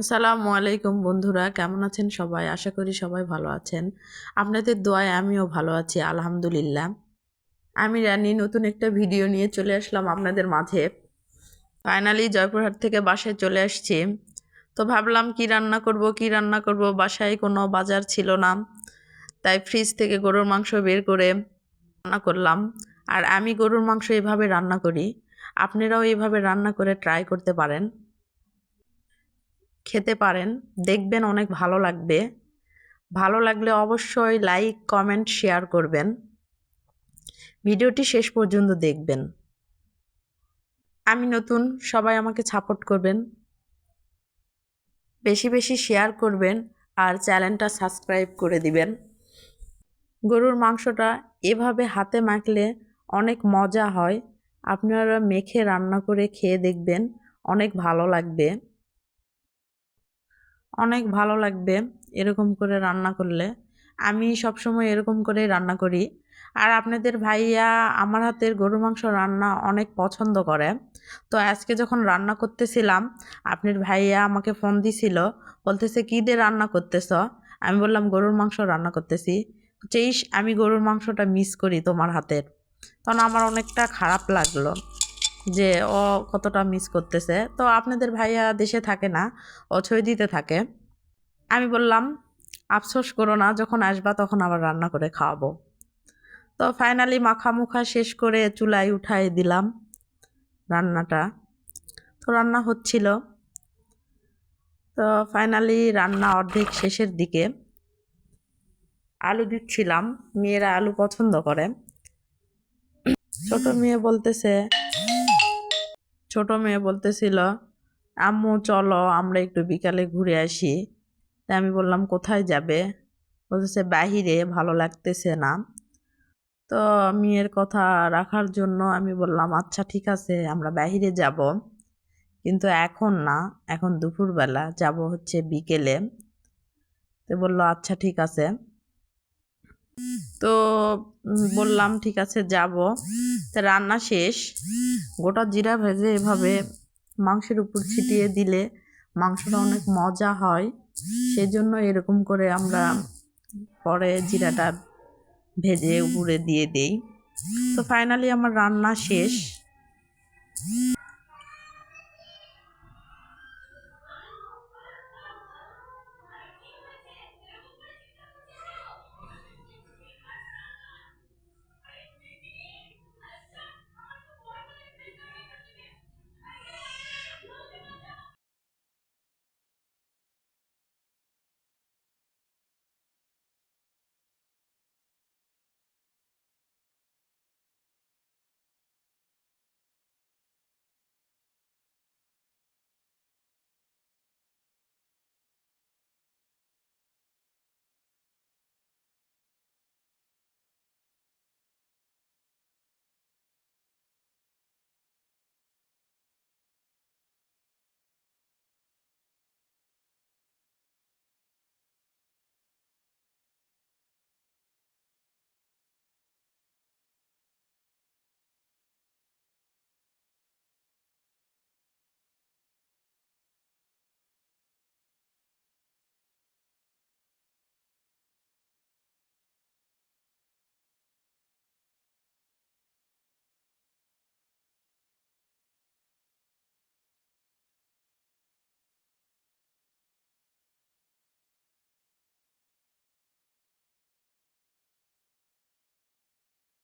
আসসালামু আলাইকুম বন্ধুরা, কেমন আছেন সবাই? আশা করি সবাই ভালো আছেন। আপনাদের দোয়ায় আমিও ভালো আছি, আলহামদুলিল্লাহ। আমি রানি, নতুন একটা ভিডিও নিয়ে চলে আসলাম আপনাদের মাঝে। ফাইনালি জয়পুরহাট থেকে বাসায় চলে আসছি। তো ভাবলাম, কি রান্না করব, কি রান্না করব? বাসায় কোনো বাজার ছিল না। তাই ফ্রিজ থেকে গরুর মাংস বের করে রান্না করলাম। আর আমি গরুর মাংস এভাবে রান্না করি। আপনারাও এভাবে রান্না করে ট্রাই করতে পারেন। খেতে পারেন, দেখবেন অনেক ভালো লাগবে। ভালো লাগলে অবশ্যই লাইক, কমেন্ট, শেয়ার করবেন। ভিডিওটি শেষ পর্যন্ত দেখবেন। আমি নতুন, সবাই আমাকে সাপোর্ট করবেন। বেশি বেশি শেয়ার করবেন আর চ্যানেলটা সাবস্ক্রাইব করে দিবেন। গরুর মাংসটা এভাবে হাতে মাখলে অনেক মজা হয়। আপনারা মেখে, রান্না করে খেয়ে দেখবেন, অনেক ভালো লাগবে। অনেক ভালো লাগবে এরকম করে রান্না করলে। আমি সবসময় এরকম করেই রান্না করি। আর আপনাদের ভাইয়া আমার হাতের গরু মাংস রান্না অনেক পছন্দ করে। তো আজকে যখন রান্না করতেছিলাম, আপনার ভাইয়া আমাকে ফোন দিছিল, বলতেছে, কী দিয়ে রান্না করতেছ? আমি বললাম, গরুর মাংস রান্না করতেছি। চেইস আমি গরুর মাংসটা মিস করি তোমার হাতের। তখন আমার অনেকটা খারাপ লাগল। যে ও কতটা মিস করতেছে। তো আপনাদের ভাইয়া দেশে থাকে না, ও ছয় দিতে থাকে। আমি বললাম, আফসোস করো না, যখন আসবা তখন আবার রান্না করে খাওয়াবো। তো ফাইনালি মাখা মুখা শেষ করে চুলায় উঠাই দিলাম রান্নাটা। তো রান্না হচ্ছিল। তো ফাইনালি রান্না অর্ধেক শেষের দিকে আলু দিচ্ছিলাম। মেয়েরা আলু পছন্দ করে। ছোট মেয়ে বলতেছে ছোট মেয়ে বলতেছিল, আম্মু, চলো, আমরা একটু বিকালে ঘুরে আসি। তাই আমি বললাম, কোথায় যাবে? বলতেছে, বাহিরে, ভালো লাগতেছে না। তো মেয়ের কথা রাখার জন্য আমি বললাম আচ্ছা ঠিক আছে, আমরা বাহিরে যাব। কিন্তু এখন না, এখন দুপুরবেলা, যাব হচ্ছে বিকেলে। তো বলল আচ্ছা ঠিক আছে। তো বললাম, ঠিক আছে, যাব। তা রান্না শেষ। গোটা জিরা ভেজে এভাবে মাংসের উপর ছিটিয়ে দিলে মাংসটা অনেক মজা হয়। সেজন্য এরকম করে আমরা পরে জিরাটা ভেজে উপরে দিয়ে দেই। তো ফাইনালি আমার রান্না শেষ।